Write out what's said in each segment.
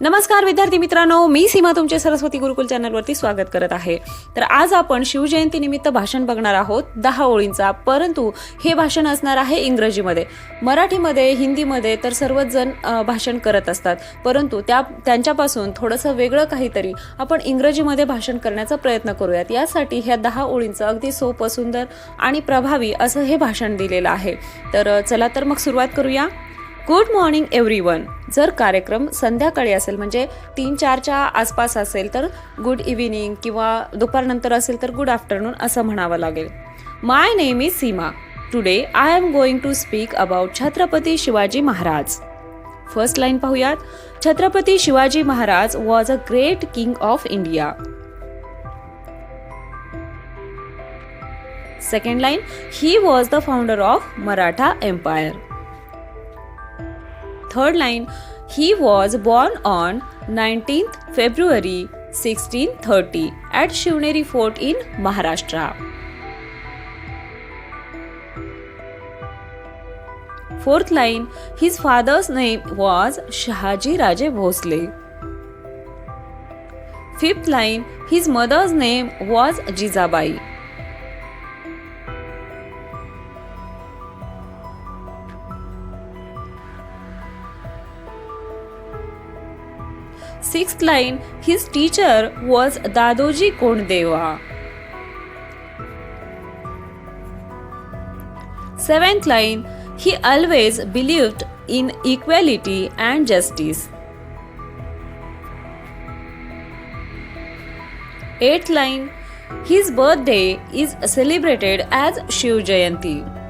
नमस्कार विद्यार्थी मित्रांनो. मी सीमा तुमचे सरस्वती गुरुकुल चॅनलवरती स्वागत करत आहे. तर आज आपण शिवजयंती निमित्त भाषण बघणार आहोत. दहा ओळींचा परंतु हे भाषण असणार आहे इंग्रजीमध्ये. मराठीमध्ये हिंदीमध्ये तर सर्वच जण भाषण करत असतात. परंतु त्या त्यांच्यापासून थोडंसं वेगळं काहीतरी आपण इंग्रजीमध्ये भाषण करण्याचा प्रयत्न करूयात. यासाठी ह्या दहा ओळींचं अगदी सोपं सुंदर आणि प्रभावी असं हे भाषण दिलेलं आहे. तर चला तर मग सुरुवात करूया. गुड मॉर्निंग एव्हरी वन जर कार्यक्रम संध्याकाळी असेल म्हणजे तीन चारच्या आसपास असेल तर गुड इव्हिनिंग किंवा दुपारनंतर असेल तर गुड आफ्टरनून असं म्हणावं लागेल. My name is Seema today I am going to speak about Chhatrapati Shivaji Maharaj. First line पाहूयात. Chhatrapati Shivaji Maharaj was a great king of India second line he was the founder of Maratha empire Third line, he was born on 19th February 1630 at Shivneri Fort in Maharashtra. Fourth line, his father's name was Shahaji Raje Bhosle. Fifth line, his mother's name was Jizabai. Sixth line, his teacher was Dadoji Kondeva. Seventh line, he always believed in equality and justice. Eighth line, his birthday is celebrated as Shiv Jayanti.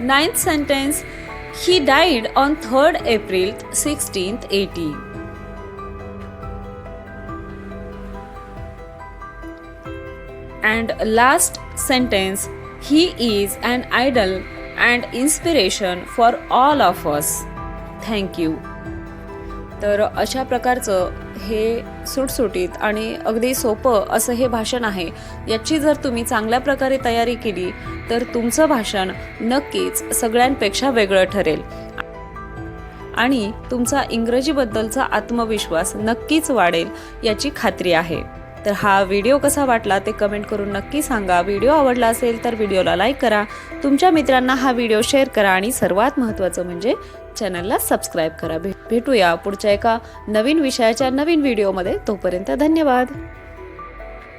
Ninth sentence He died on 3rd April 1680. And last sentence He is an idol and inspiration for all of us. Thank you. तर अशा प्रकारचं हे सुटसुटीत आणि अगदी सोपं असं हे भाषण आहे. याची जर तुम्ही चांगल्या प्रकारे तयारी केली तर तुमचं भाषण नक्कीच सगळ्यांपेक्षा वेगळं ठरेल. आणि तुमचा इंग्रजीबद्दलचा आत्मविश्वास नक्कीच वाढेल याची खात्री आहे. तर हा व्हिडिओ कसा वाटला ते कमेंट करून नक्की सांगा. व्हिडिओ आवडला असेल तर व्हिडिओला लाईक करा. तुमच्या मित्रांना हा व्हिडिओ शेअर करा आणि सर्वात महत्त्वाचं म्हणजे चॅनलला सबस्क्राईब करा. भेट भेटूया पुढच्या एका नवीन विषयाच्या नवीन व्हिडिओमध्ये. तोपर्यंत धन्यवाद.